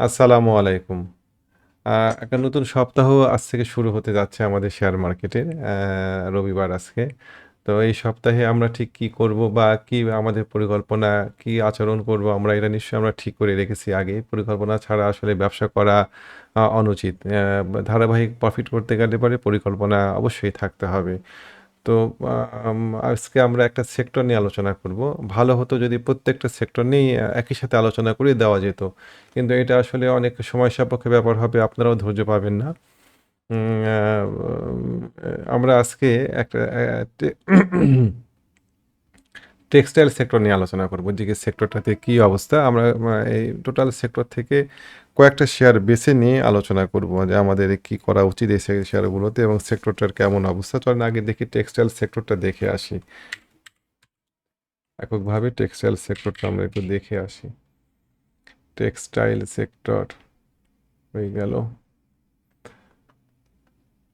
আসসালামু আলাইকুম। একটা নতুন সপ্তাহ আজ থেকে শুরু হতে যাচ্ছে আমাদের শেয়ার মার্কেটের। রবিবার আজকে। তো এই সপ্তাহে আমরা ঠিক কি করব বা কি আমাদের পরিকল্পনা, কি আচরণ করব আমরা এটা নিশ্চয়ই আমরা ঠিক করে রেখেছি আগে পরিকল্পনা ছাড়া আসলে ব্যবসা করা অনুচিত। ধারাবাহিক প্রফিট করতে গেলে পরে পরিকল্পনা অবশ্যই থাকতে হবে। তো আজকে আমরা একটা সেক্টর নিয়ে আলোচনা করব। ভালো হতো যদি প্রত্যেকটা সেক্টর নিয়েই একই সাথে আলোচনা করে দেওয়া যেত। কিন্তু এটা আসলে অনেক সময় সাপেক্ষ ব্যাপার হবে, আপনারাও ধৈর্য পাবেন না। আমরা আজকে একটা টেক্সটাইল সেক্টর নিয়ে আলোচনা করব। যে সেক্টরটাতে কি অবস্থা? আমরা এই টোটাল সেক্টর থেকে কয়েকটা শেয়ার বেছে নিয়ে আলোচনা করব যে আমাদের কি করা উচিত এই শেয়ারগুলোতে এবং সেক্টরটার কেমন অবস্থা? চলেন আগে দেখি টেক্সটাইল সেক্টরটা দেখে আসি। এককভাবে টেক্সটাইল সেক্টরটা আমরা একটু দেখে আসি। টেক্সটাইল সেক্টর হয়ে গেল।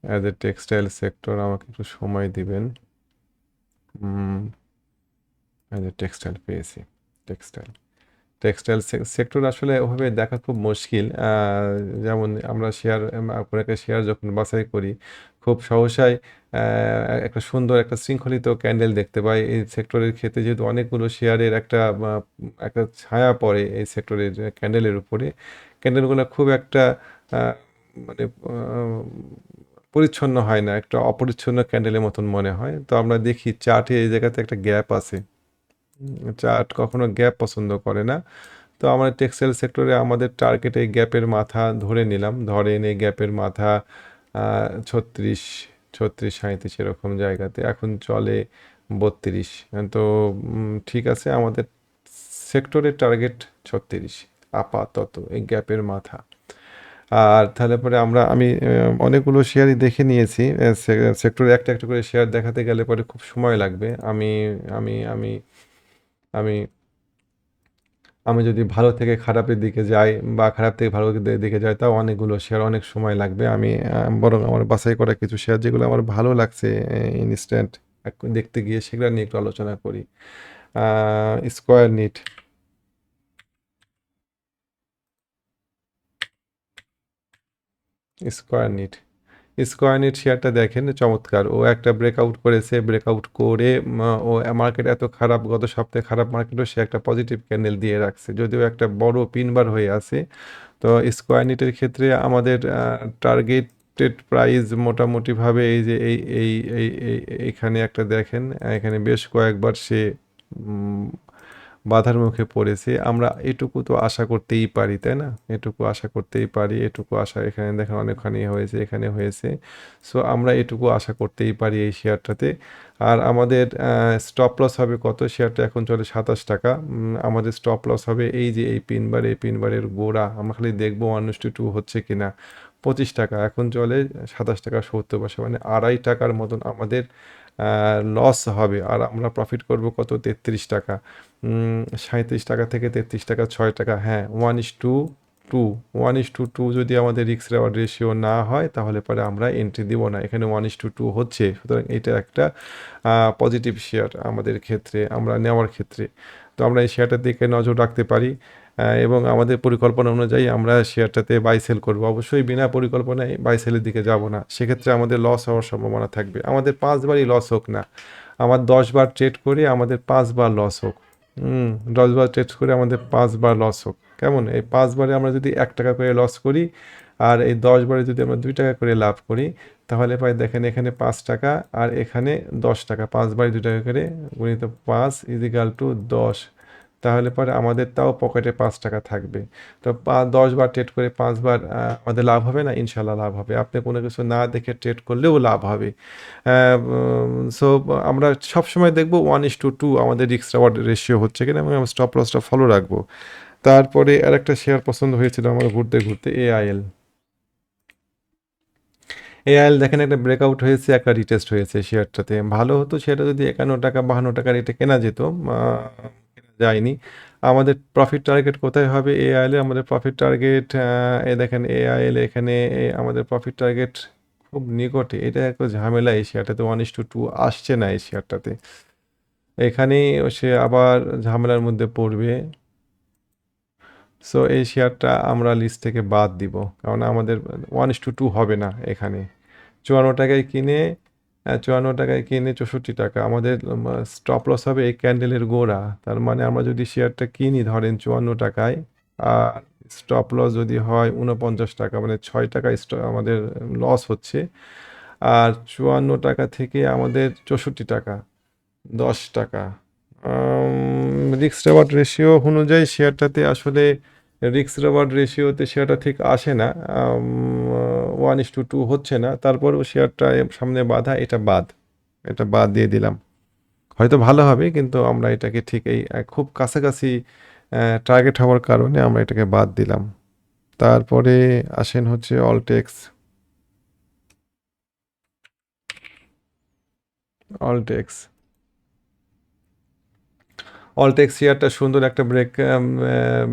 অ্যাজ এ টেক্সটাইল সেক্টর আমাকে একটু সময় দিবেন। অ্যাজ এ টেক্সটাইল পেয়েছি। টেক্সটাইল। টেক্সটাইল সেক্টর আসলে ওভাবে দেখা খুব মুশকিল। যেমন আমরা শেয়ার কোনো একটা শেয়ার যখন বাছাই করি, খুব সহসায় একটা সুন্দর একটা শৃঙ্খলিত ক্যান্ডেল দেখতে পাই। এই সেক্টরের ক্ষেত্রে যেহেতু অনেকগুলো শেয়ারের একটা একটা ছায়া পড়ে এই সেক্টরের ক্যান্ডেলের উপরে। ক্যান্ডেলগুলো খুব একটা মানে পরিচ্ছন্ন হয় না। একটা অপরিচ্ছন্ন ক্যান্ডেলের মতন মনে হয়। তো আমরা দেখি চার্টে এই জায়গাতে একটা গ্যাপ আছে। চার্ট কখনো গ্যাপ পছন্দ করে না। তো আমরা টেক্সটাইল সেক্টরে আমাদের টার্গেট এই গ্যাপের মাথা ধরে নিলাম। ধরেন এই গ্যাপের মাথা ৩৬, ৩৬, ৩৭ এরকম জায়গাতে। এখন চলে ৩২ তো ঠিক আছে আমাদের সেক্টরের টার্গেট ৩৬ আপাতত এই গ্যাপের মাথা। আর তাহলে পরে আমরা আমি অনেকগুলো শেয়ারই দেখে নিয়েছি। সেক্টরে একটা, একটা করে শেয়ার দেখাতে গেলে পরে খুব সময় লাগবে। আমি আমি আমি আমি আমি যদি ভালো থেকে খারাপের দিকে যাই বা খারাপ থেকে ভালো দিকে যাই, তাও অনেকগুলো শেয়ার অনেক সময় লাগবে। আমি বরং আমার বাছাই করা কিছু শেয়ার যেগুলো আমার ভালো লাগছে ইনস্ট্যান্ট দেখতে গিয়ে সেগুলো নিয়ে একটু আলোচনা করি। স্কয়ার নিট। স্কয়ার নিট। স্কয়ার নিট শেয়ারটা দেখেন, চমৎকার। ও একটা ব্রেকআউট করেছে। ব্রেকআউট করে ও মার্কেট এত খারাপ, গত সপ্তাহে খারাপ মার্কেটও সে একটা পজিটিভ ক্যান্ডেল দিয়ে রাখছে। যদিও একটা বড় পিনবার হয়ে আছে। তো স্কয়ার নিটের ক্ষেত্রে আমাদের আ টার্গেটেড প্রাইস মোটামুটিভাবে এই যে, এই এই এই এই এইখানে একটা দেখেন, এখানে বেশ কয়েকবার সে বাধার মুখে পড়েছে। আমরা এটুকু তো আশা করতেই পারি, তাই না? এটুকু আশা করতেই পারি। এটুকু আশা এখানে দেখেন অনেকখানি হয়েছে, এখানে হয়েছে। সো আমরা এটুকু আশা করতেই পারি এই শেয়ারটাতে। আর আমাদের স্টপ লস হবে কত? শেয়ারটা এখন চলে সাতাশ টাকা আমাদের স্টপ লস হবে এই যে এই পিনবার এই পিনবারের গোড়া। আমরা খালি দেখব দেখব 1:2 হচ্ছে কিনা। ৳25 এখন চলে ৳২৭.৭০ মানে ৳২.৫ মতন আমাদের লস হবে। আর আমরা প্রফিট করব কত? ৳৩৩ উম ৳৩৭ থেকে ৳৩৩ ৳৬ হ্যাঁ 1:2 1:2 যদি আমাদের রিস্ক রেওয়ার্ড রেশিও না হয়, তাহলে পরে আমরা এন্ট্রি দিব না। এখানে 1:2 হচ্ছে। সুতরাং এটা একটা পজিটিভ শেয়ার আমাদের ক্ষেত্রে, আমরা নেওয়ার ক্ষেত্রে। তো আমরা এই শেয়ারটার দিকে নজর রাখতে পারি। এবং আমাদের পরিকল্পনা অনুযায়ী আমরা শেয়ারটাতে বাই সেল করব। অবশ্যই বিনা পরিকল্পনায় বাই সেলের দিকে যাব না। সেক্ষেত্রে আমাদের লস হওয়ার সম্ভাবনা থাকবে। আমাদের পাঁচবারই লস হোক না। আমার ১০ বার ট্রেড করে আমাদের পাঁচবার লস হোক। হুম ১০ বার ট্রেড করে আমাদের পাঁচবার লস হোক। কেমন? এই পাঁচবারে আমরা যদি এক টাকা করে লস করি আর এই ১০ বারে যদি আমরা দুই টাকা করে লাভ করি, তাহলে পরে দেখেন এখানে পাঁচ টাকা আর এখানে ৳১০ ৫ বারে ৳২ করে গুণিত ৫ = ১০ তাহলে পরে আমাদের তাও পকেটে পাঁচ টাকা থাকবে। তো পা ১০ বার ট্রেড করে পাঁচবার আমাদের লাভ হবে না? ইনশাল্লাহ লাভ হবে। আপনি কোনো কিছু না দেখে ট্রেড করলেও লাভ হবে। সো আমরা সবসময় দেখব 1:2 আমাদের রিস্ক রেওয়ার্ড রেশিও হচ্ছে কিনা এবং আমরা স্টপ লসটা ফলো রাখব। তারপরে আর একটা শেয়ার পছন্দ হয়েছিল আমার ঘুরতে, ঘুরতে এআইএল। এআইএল দেখেন একটা ব্রেকআউট হয়েছে, একটা রিটেস্ট হয়েছে শেয়ারটাতে। ভালো হতো সেটা যদি ৳৫১, ৳৫২ রেটে কেনা যেত। যায়নি। আমাদের প্রফিট টার্গেট কোথায় হবে এআইএল? আমাদের প্রফিট টার্গেট এ দেখেন এআইএল এখানে আমাদের প্রফিট টার্গেট খুব নিকটে। এটা একটু ঝামেলা এই শেয়ারটাতে 1:2 আসছে না এই শেয়ারটাতে। এখানেই সে আবার ঝামেলার মধ্যে পড়বে। সো এই শেয়ারটা আমরা লিস্ট থেকে বাদ দিব কারণ আমাদের ওয়ান ইস টু টু হবে না এখানে চুয়ান্ন টাকায় কিনে চুয়ান্ন টাকায় কিনে চৌষট্টি টাকা। আমাদের স্টপ লস হবে এই ক্যান্ডেলের গোড়া। তার মানে আমরা যদি শেয়ারটা কিনি, ধরেন চুয়ান্ন টাকায়, আর স্টপ লস যদি হয় উনপঞ্চাশ টাকা মানে ছয় টাকা আমাদের লস হচ্ছে, আর চুয়ান্ন টাকা থেকে আমাদের চৌষট্টি টাকা, দশ টাকা। রিক্স রেশিও অনুযায়ী শেয়ারটাতে আসলে রিক্স রেওয়ার্ড রেশিওতে শেয়ারটা ঠিক আসে না ওয়ান ইস টু টু হচ্ছে না, তারপরেও শেয়ারটা সামনে বাধা, এটা বাদ এটা বাদ দিয়ে দিলাম। হয়তো ভালো হবে, কিন্তু আমরা এটাকে ঠিক এই খুব কাছাকাছি টার্গেট হওয়ার কারণে আমরা এটাকে বাদ দিলাম। তারপরে আসেন হচ্ছে অলটেক্স অলটেক্স অলটেক্স শেয়ারটা সুন্দর একটা ব্রেক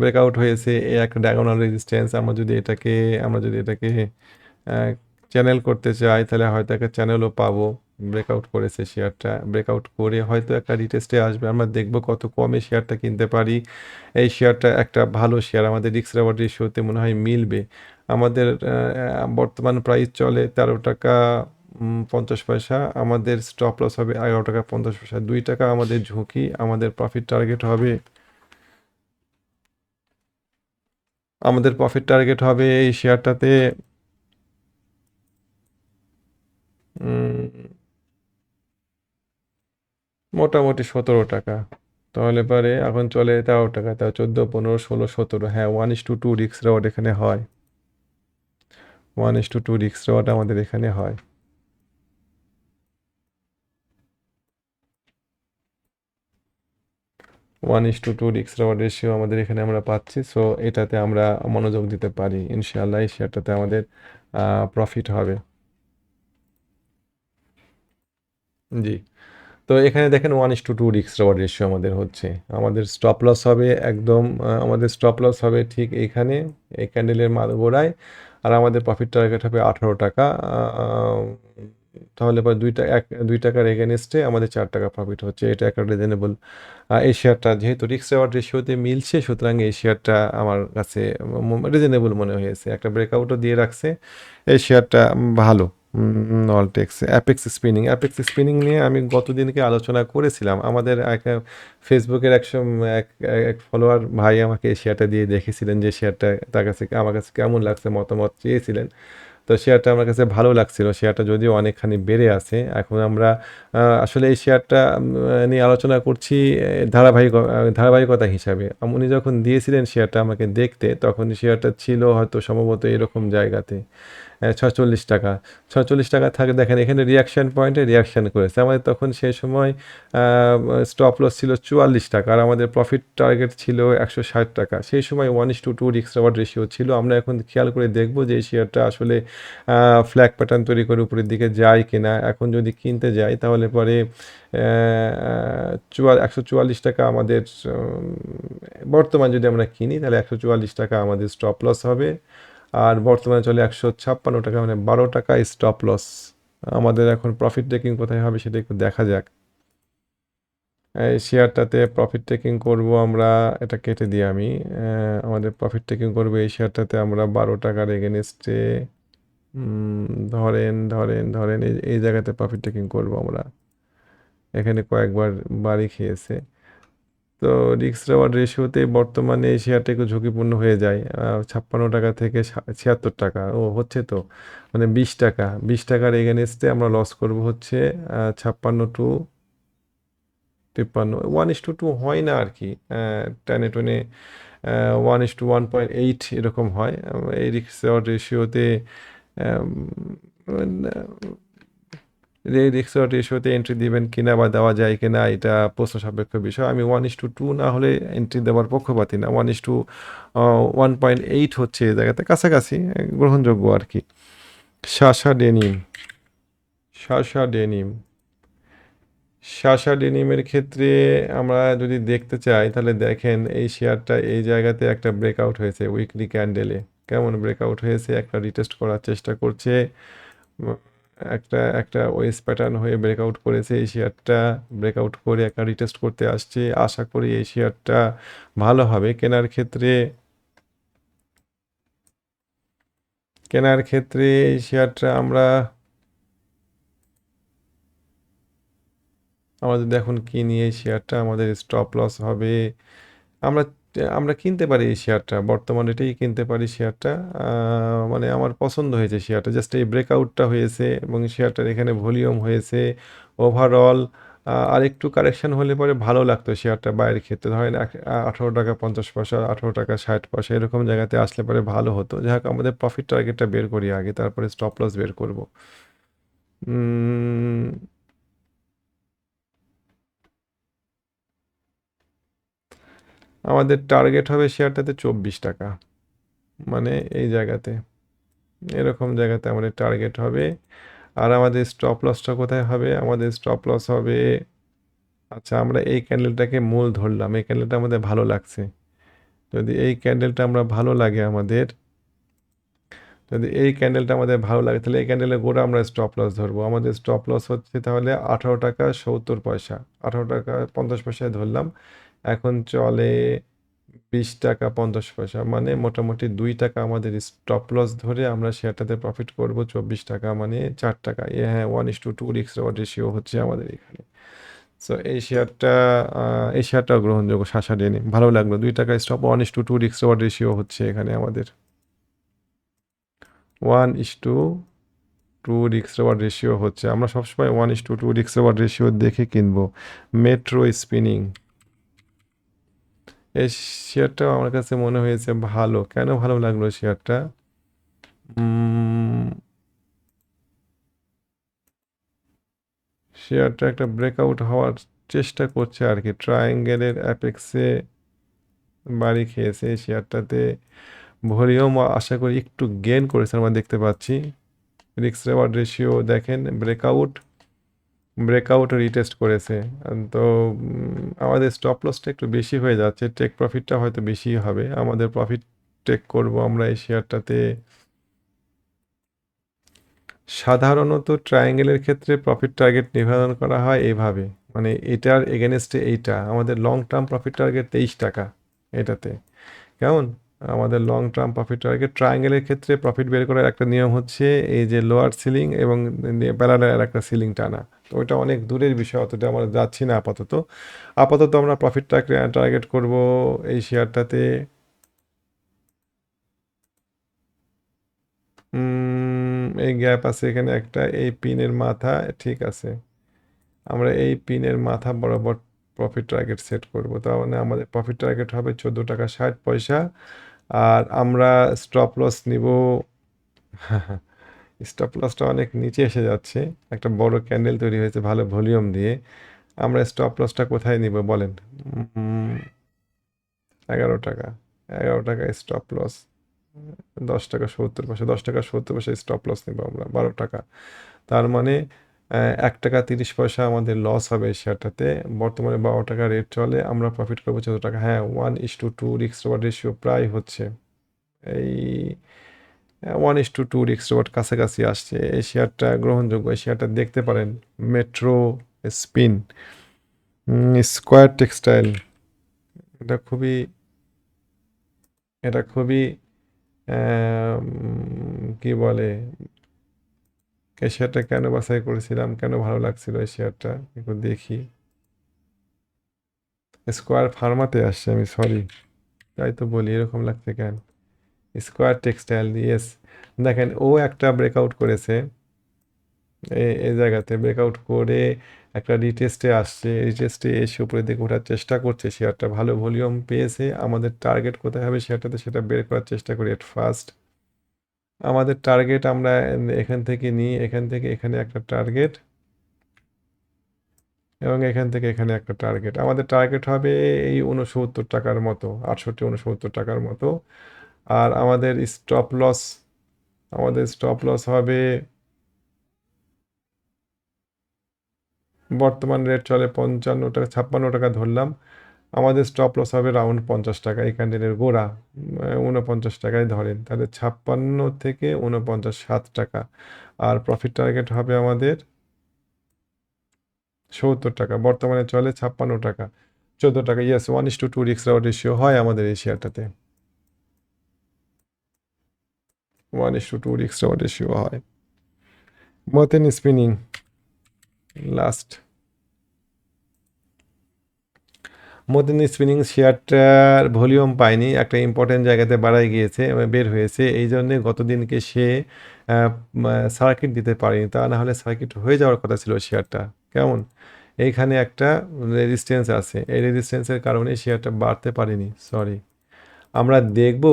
ব্রেকআউট হয়েছে এই একটা ডায়াগোনাল রেজিস্ট্যান্স আমরা যদি এটাকে, আমরা যদি এটাকে চ্যানেল করতে চাই, তাহলে হয়তো একটা চ্যানেলও পাবো। ব্রেকআউট করেছে শেয়ারটা ব্রেকআউট করে হয়তো একটা রিটেস্টে আসবে। আমরা দেখব কত কমে শেয়ারটা কিনতে পারি। এই শেয়ারটা একটা ভালো শেয়ার আমাদের রিক্স রেওয়ার্ড রেশিওতে মনে হয় মিলবে। আমাদের বর্তমান প্রাইস চলে তেরো টাকা পঞ্চাশ পয়সা। আমাদের স্টপ লস হবে এগারো টাকা পঞ্চাশ পয়সা। দুই টাকা আমাদের ঝুঁকি, আমাদের প্রফিট টার্গেট হবে। আমাদের প্রফিট টার্গেট হবে এই শেয়ারটাতে। মোটামুটি সতেরো টাকা। তাহলে পারে এখন চলে তেরো টাকা, তাও চোদ্দ, পনেরো, ষোলো, সতেরো। হ্যাঁ ওয়ান ইস টু টু রিক্স রেওয়ার্ড এখানে হয়। ওয়ান ইস টু টু রিক্স রেওয়ার্ড আমাদের এখানে হয়। ওয়ান ইস টু টু রিক্স রেওয়ার্ড রেশিও আমাদের এখানে আমরা পাচ্ছি। সো এটাতে আমরা মনোযোগ দিতে পারি। ইনশাআল্লাহ এই শেয়ারটাতে আমাদের প্রফিট হবে। জি। তো এখানে দেখেন ওয়ান ইস টু টু রিক্স রেওয়ার্ড রেশিও আমাদের হচ্ছে। আমাদের স্টপ লস হবে একদম আমাদের স্টপ লস হবে ঠিক এইখানে এই ক্যান্ডেলের মাল গোড়ায়। আর আমাদের প্রফিট টার্গেট হবে আঠারো টাকা তাহলে পর দুই টাকা এক, দুই টাকার এগেনস্টে আমাদের চার টাকা প্রফিট হচ্ছে। এটা একটা রিজনেবল এই শেয়ারটা যেহেতু রিক্স রেওয়ার্ড রেশিওতে মিলছে, সুতরাং এই শেয়ারটা আমার কাছে রিজনেবল মনে হয়েছে। একটা ব্রেকআউটও দিয়ে রাখছে, এই শেয়ারটা ভালো Alltex apex spinning apex spinning নিয়ে আমি গতদিনকে আলোচনা করেছিলাম। আমাদের এক ফেসবুকের একশো, এক এক ফলোয়ার ভাই আমাকে এই শেয়ারটা দিয়ে দেখেছিলেন যে শেয়ারটা তার কাছে, আমার কাছে কেমন লাগছে, মতামত চেয়েছিলেন। তো শেয়ারটা আমার কাছে ভালো লাগছিল। শেয়ারটা যদিও অনেকখানি বেড়ে আছে, এখন আমরা আসলে এই শেয়ারটা নিয়ে আলোচনা করছি ধারাবাহিক ধারাবাহিকতা হিসাবে। উনি যখন দিয়েছিলেন শেয়ারটা আমাকে দেখতে, তখন শেয়ারটা ছিল হয়তো সম্ভবত এরকম জায়গাতে। ছচল্লিশ টাকা। ছচল্লিশ টাকা থাকে, দেখেন এখানে রিয়াকশন পয়েন্টে রিয়াকশন করেছে। আমাদের তখন সেই সময় স্টপ লস ছিল চুয়াল্লিশ টাকা আর আমাদের প্রফিট টার্গেট ছিল একশো ষাট টাকা। সেই সময় ওয়ান ইস টু টু রিক্স রেওয়ার্ড রেশিও ছিল। আমরা এখন খেয়াল করে দেখব যে এই শেয়ারটা আসলে ফ্ল্যাগ প্যাটার্ন তৈরি করে উপরের দিকে যায় কিনা। এখন যদি কিনতে যাই, তাহলে পরে চুয়াল, একশো চুয়াল্লিশ টাকা আমাদের বর্তমান যদি আমরা কিনি, তাহলে একশো চুয়াল্লিশ টাকা আমাদের স্টপ লস হবে। আর বর্তমানে চলে একশো ছাপ্পান্ন টাকা মানে বারো টাকা স্টপ লস আমাদের এখন প্রফিট টেকিং কোথায় হবে সেটা একটু দেখা যাক। এই শেয়ারটাতে প্রফিট টেকিং করব আমরা, এটা কেটে দিই আমি। আমাদের প্রফিট টেকিং করব এই শেয়ারটাতে আমরা বারো টাকার এগেনস্টে ধরেন ধরেন ধরেন এই জায়গাতে প্রফিট টেকিং করব আমরা। এখানে কয়েকবার বাড়ি খেয়েছে। তো রিক্স রেওয়ার্ড রেশিওতে বর্তমানে এই শেয়ারটা একটু ঝুঁকিপূর্ণ হয়ে যায়। ছাপ্পান্ন টাকা থেকে ছিয়াত্তর টাকা। ও, হচ্ছে তো? মানে বিশ টাকা। বিশ টাকার এগেনস্টে আমরা লস করব হচ্ছে ছাপ্পান্ন টু তিপ্পান্ন। ওয়ান ইস টু টু হয় না আর কি। টেনে টেনে one is to one point eight এরকম হয়। এই রিক্স রেশিওতে এই রিক্স রেশিওতে এন্ট্রি দিবেন কিনা বা দেওয়া যায় কিনা, এটা প্রশ্ন সাপেক্ষ বিষয়। আমি ওয়ান ইস টু টু না হলে এন্ট্রি দেওয়ার পক্ষপাতি না। One is to one point eight হচ্ছে এই জায়গাতে কাছাকাছি গ্রহণযোগ্য আর কি শাসা ডেনিম শাসা ডেনিম শাসা ডেনিমের ক্ষেত্রে আমরা যদি দেখতে চাই, তাহলে দেখেন এই শেয়ারটা এই জায়গাতে একটা ব্রেকআউট হয়েছে উইকলি ক্যান্ডেলে কেমন ব্রেকআউট হয়েছে? একটা রিটেস্ট করার চেষ্টা করছে। একটা একটা ওয়েস প্যাটার্ন হয়ে ব্রেকআউট করেছে। এই শেয়ারটা ব্রেকআউট করে একটা রিটেস্ট করতে আসছে। আশা করি এই শেয়ারটা ভালো হবে। কেনার ক্ষেত্রে কেনার ক্ষেত্রে এই শেয়ারটা আমরা আমাদের দেখুন কিনি এই শেয়ারটা আমাদের স্টপ লস হবে। আমরা আমরা কিনতে পারি এই শেয়ারটা। বর্তমান এটাই কিনতে পারি শেয়ারটা। মানে আমার পছন্দ হয়েছে শেয়ারটা। জাস্ট এই ব্রেকআউটটা হয়েছে এবং শেয়ারটার এখানে ভলিউম হয়েছে। ওভারঅল আর একটু কারেকশন হলে পরে ভালো লাগতো শেয়ারটা বাইরের ক্ষেত্রে। ধরেন আঠারো টাকা, পঞ্চাশ পয়সা, আঠারো টাকা, ষাট পয়সা এরকম জায়গাতে আসলে পরে ভালো হতো। যাই হোক, আমাদের প্রফিট টার্গেটটা বের করি আগে, তারপরে স্টপ লস বের করব। আমাদের টার্গেট হবে শেয়ারটাতে চব্বিশ টাকা। মানে এই জায়গাতে, এরকম জায়গাতে আমাদের টার্গেট হবে। আর আমাদের স্টপ লসটা কোথায় হবে? আমাদের স্টপ লস হবে আচ্ছা আমরা এই ক্যান্ডেলটাকে মূল ধরলাম। এই ক্যান্ডেলটা আমাদের ভালো লাগছে। যদি এই ক্যান্ডেলটা আমরা ভালো লাগে আমাদের, যদি এই ক্যান্ডেলটা আমাদের ভালো লাগে, তাহলে এই ক্যান্ডেলের গোড়া আমরা স্টপ লস ধরবো। আমাদের স্টপ লস হচ্ছে তাহলে আঠারো টাকা সত্তর পয়সা। আঠারো টাকা পঞ্চাশ পয়সায় ধরলাম। এখন চলে বিশ টাকা পঞ্চাশ পয়সা। মানে মোটামুটি দুই টাকা আমাদের স্টপ লস ধরে আমরা শেয়ারটাতে প্রফিট করব চব্বিশ টাকা মানে চার টাকা। এ হ্যাঁ ওয়ান ইস টু টু রিক্স রেশিও হচ্ছে আমাদের এখানে। সো এই শেয়ারটা এই শেয়ারটা গ্রহণযোগ্য শাসা ডেনে ভালো লাগল। দুই টাকা stop one is to two রিক্স রেশিও হচ্ছে এখানে আমাদের। ওয়ান ইস টু টু রিক্স রেওয়ার্ড রেশিও হচ্ছে। আমরা সবসময় ওয়ান ইস টু টু রিক্স রেওয়ার্ড রেশিও দেখে কিনবো। মেট্রো স্পিনিং এই শেয়ারটাও আমার কাছে মনে হয়েছে ভালো। কেন ভালো লাগল শেয়ারটা শেয়ারটা একটা ব্রেকআউট হওয়ার চেষ্টা করছে আর কি। ট্রায়াঙ্গেলের অ্যাপেক্সে বাড়ি খেয়েছে শেয়ারটাতে ভলিউম আশা করি একটু গেন করেছে আমরা দেখতে পাচ্ছি। রিক্স রেওয়ার্ড রেশিও দেখেন ব্রেকআউট ব্রেকআউট রিটেস্ট করেছে। তো আমাদের স্টপ লসটা একটু বেশি হয়ে যাচ্ছে। টেক প্রফিটটা হয়তো বেশি হবে। আমাদের প্রফিট টেক করব আমরা এই শেয়ারটাতে সাধারণত ট্রায়াঙ্গেলের ক্ষেত্রে প্রফিট টার্গেট নির্ধারণ করা হয় এইভাবে মানে এটার এগেনস্টে এইটা। আমাদের লং টার্ম প্রফিট টার্গেট তেইশ টাকা এটাতে। কেমন? আমাদের লং টার্ম প্রফিট টার্গেট ট্রায়াঙ্গেলের ক্ষেত্রে প্রফিট বের করার একটা নিয়ম হচ্ছে এই যে লোয়ার সিলিং এবং প্যারালার একটা সিলিং টানা। তো ওইটা অনেক দূরের বিষয়, অতটা আমরা যাচ্ছি না আপাতত। আপাতত আমরা প্রফিট টার্গেট করব এই শেয়ারটাতে এই গ্যাপ আছে এখানে একটা, এই পিনের মাথা, ঠিক আছে। আমরা এই পিনের মাথা বরাবর প্রফিট টার্গেট সেট করব। তার মানে আমাদের প্রফিট টার্গেট হবে চোদ্দ টাকা ষাট পয়সা। আর আমরা স্টপ লস নিব। স্টপ লসটা অনেক নিচে এসে যাচ্ছে। একটা বড় ক্যান্ডেল তৈরি হয়েছে ভালো ভলিউম দিয়ে। আমরা স্টপ লসটা কোথায় নিব বলেন? এগারো টাকা। এগারো টাকা স্টপ লস দশ টাকা সত্তর পয়সা, দশ টাকা সত্তর পয়সা স্টপ লস নেব আমরা, বারো টাকা। তার মানে এক টাকা তিরিশ পয়সা আমাদের লস হবে শেয়ারটাতে বর্তমানে বারো টাকা রেট চলে, আমরা প্রফিট করব চোদ্দ টাকা। হ্যাঁ ওয়ান ইস টু টু রিক্স রোয়ার্ড রেশিও প্রায় হচ্ছে। এই ওয়ান ইস টু টু রিক্স রোয়ার্ড কাছাকাছি আসছে। এই শেয়ারটা গ্রহণযোগ্য এই শেয়ারটা দেখতে পারেন। মেট্রো স্পিন স্কোয়ার টেক্সটাইল এটা খুবই এটা খুবই কি বলে? এই শেয়ারটা কেন বাছাই করেছিলাম, কেন ভালো লাগছিল এই শেয়ারটা একটু দেখি। স্কোয়ার ফার্মাতে আসছে আমি সরি তাই তো বলি, এরকম লাগছে কেন? স্কোয়ার টেক্সটাইল ইয়েস দেখেন, ও একটা ব্রেকআউট করেছে। এই জায়গাতে ব্রেকআউট করে একটা রিটেস্টে আসছে। রিটেস্টে এসে উপরে দিকে ওঠার চেষ্টা করছে শেয়ারটা ভালো ভলিউম পেয়েছে। আমাদের টার্গেট কোথায় হবে শেয়ারটাতে সেটা বের করার চেষ্টা করি এট ফার্স্ট আমাদের টার্গেট আমরা এখান থেকে নিই, এখান থেকে এখানে একটা টার্গেট এবং এখান থেকে এখানে একটা টার্গেট আমাদের টার্গেট হবে এই উনসত্তর টাকার মতো, আটষট্টি উনসত্তর টাকার মতো। আর আমাদের স্টপ লস আমাদের স্টপ লস হবে বর্তমান রেট চলে পঞ্চান্ন টাকা, ছাপ্পান্ন টাকা ধরলাম। আমাদের স্টপ লস হবে রাউন্ড পঞ্চাশ টাকা, এই ক্যান্ডেলের গোড়া উনপঞ্চাশ টাকায় ধরেন। তাহলে ছাপ্পান্ন থেকে উনপঞ্চাশ সাত টাকা। আর প্রফিট টার্গেট হবে আমাদের সত্তর টাকা, বর্তমানে চলে ছাপ্পান্ন টাকা, চোদ্দ টাকা। Yes one is to two রিক্স রাউট রেশিও হয় আমাদের এই শেয়ারটাতে ওয়ান ইস টু টু রিক্স রিওয়ার্ড রেশিও হয়। মতেন স্পিনিং লাস্ট মতেন স্পিনিং শেয়ারটার ভলিউম পায়নি, একটা ইম্পর্টেন্ট জায়গাতে বাড়াই গিয়েছে বের হয়েছে। এই জন্যে গতদিনকে সে সার্কিট দিতে পারেনি। তা না হলে সার্কিট হয়ে যাওয়ার কথা ছিল শেয়ারটা কেমন? এইখানে একটা রেজিস্ট্যান্স আছে। এই রেজিস্ট্যান্সের কারণে শেয়ারটা বাড়তে পারেনি। সরি আমরা দেখব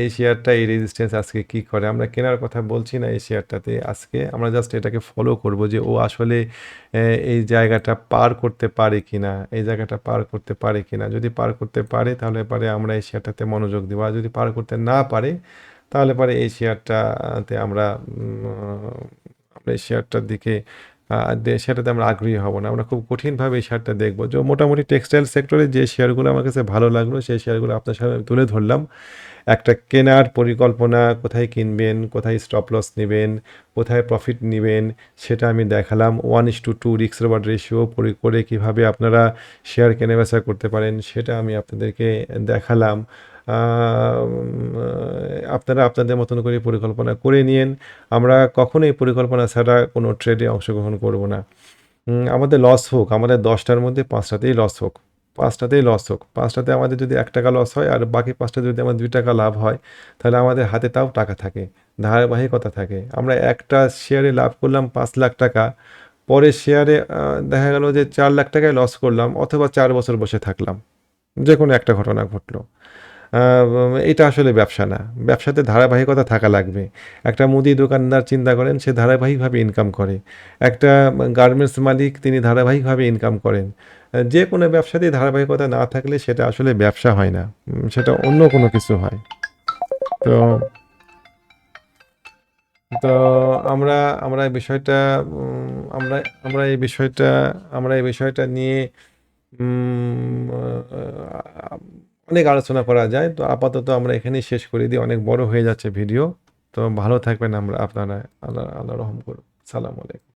এই শেয়ারটা এই রেজিস্ট্যান্স আজকে কি করে। আমরা কেনার কথা বলছি না এই শেয়ারটাতে আজকে। আমরা জাস্ট এটাকে ফলো করব যে ও আসলে এই জায়গাটা পার করতে পারে কি না এই জায়গাটা পার করতে পারে কি না যদি পার করতে পারে, তাহলে পারে আমরা এই শেয়ারটাতে মনোযোগ দেবো। আর যদি পার করতে না পারে, তাহলে পারে এই শেয়ারটাতে আমরা আমরা এই শেয়ারটার দিকে সেটাতে আমরা আগ্রহী হব না। আমরা খুব কঠিনভাবে এই শেয়ারটা দেখব। যে, মোটামুটি টেক্সটাইল সেক্টরে যে শেয়ারগুলো আমার কাছে ভালো লাগল, সেই শেয়ারগুলো আপনার সামনে তুলে ধরলাম। একটা কেনার পরিকল্পনা, কোথায় কিনবেন, কোথায় স্টপ লস নেবেন, কোথায় প্রফিট নেবেন, সেটা আমি দেখালাম। ওয়ান ইস টু টু রিক্স রেওয়ার্ড রেশিও করে কীভাবে আপনারা শেয়ার কেনাবেচা করতে পারেন, সেটা আমি আপনাদেরকে দেখালাম। আপনারা আপনাদের মতন করে পরিকল্পনা করে নিন আমরা কখনোই পরিকল্পনা ছাড়া কোনো ট্রেডে অংশগ্রহণ করব না। আমাদের লস হোক, আমাদের দশটার মধ্যে পাঁচটাতেই লস হোক, পাঁচটাতেই লস হোক। পাঁচটাতে আমাদের যদি এক টাকা লস হয় আর বাকি পাঁচটা যদি আমাদের দুই টাকা লাভ হয়, তাহলে আমাদের হাতে তাও টাকা থাকে, ধারাবাহিকতা থাকে। আমরা একটা শেয়ারে লাভ করলাম পাঁচ লাখ টাকা পরে শেয়ারে দেখা গেল যে চার লাখ টাকায় লস করলাম অথবা চার বছর বসে থাকলাম। যে কোনো একটা ঘটনা ঘটলো। এটা আসলে ব্যবসা না। ব্যবসাতে ধারাবাহিকতা থাকা লাগবে। একটা মুদি দোকানদার চিন্তা করেন, সে ধারাবাহিকভাবে ইনকাম করে। একটা গার্মেন্টস মালিক, তিনি ধারাবাহিকভাবে ইনকাম করেন। যে কোনো ব্যবসাতেই ধারাবাহিকতা না থাকলে সেটা আসলে ব্যবসা হয় না। সেটা অন্য কোনো কিছু হয়। তো তো আমরা আমরা এই বিষয়টা আমরা আমরা এই বিষয়টা, আমরা এই বিষয়টা নিয়ে অনেক আলোচনা করা যায়। তো আপাতত আমরা এখানেই শেষ করে দিই। অনেক বড় হয়ে যাচ্ছে ভিডিও। তো ভালো থাকবেন আমরা আপনারা। আল্লাহ আল্লাহ রহম করুন। সালাম আলাইকুম।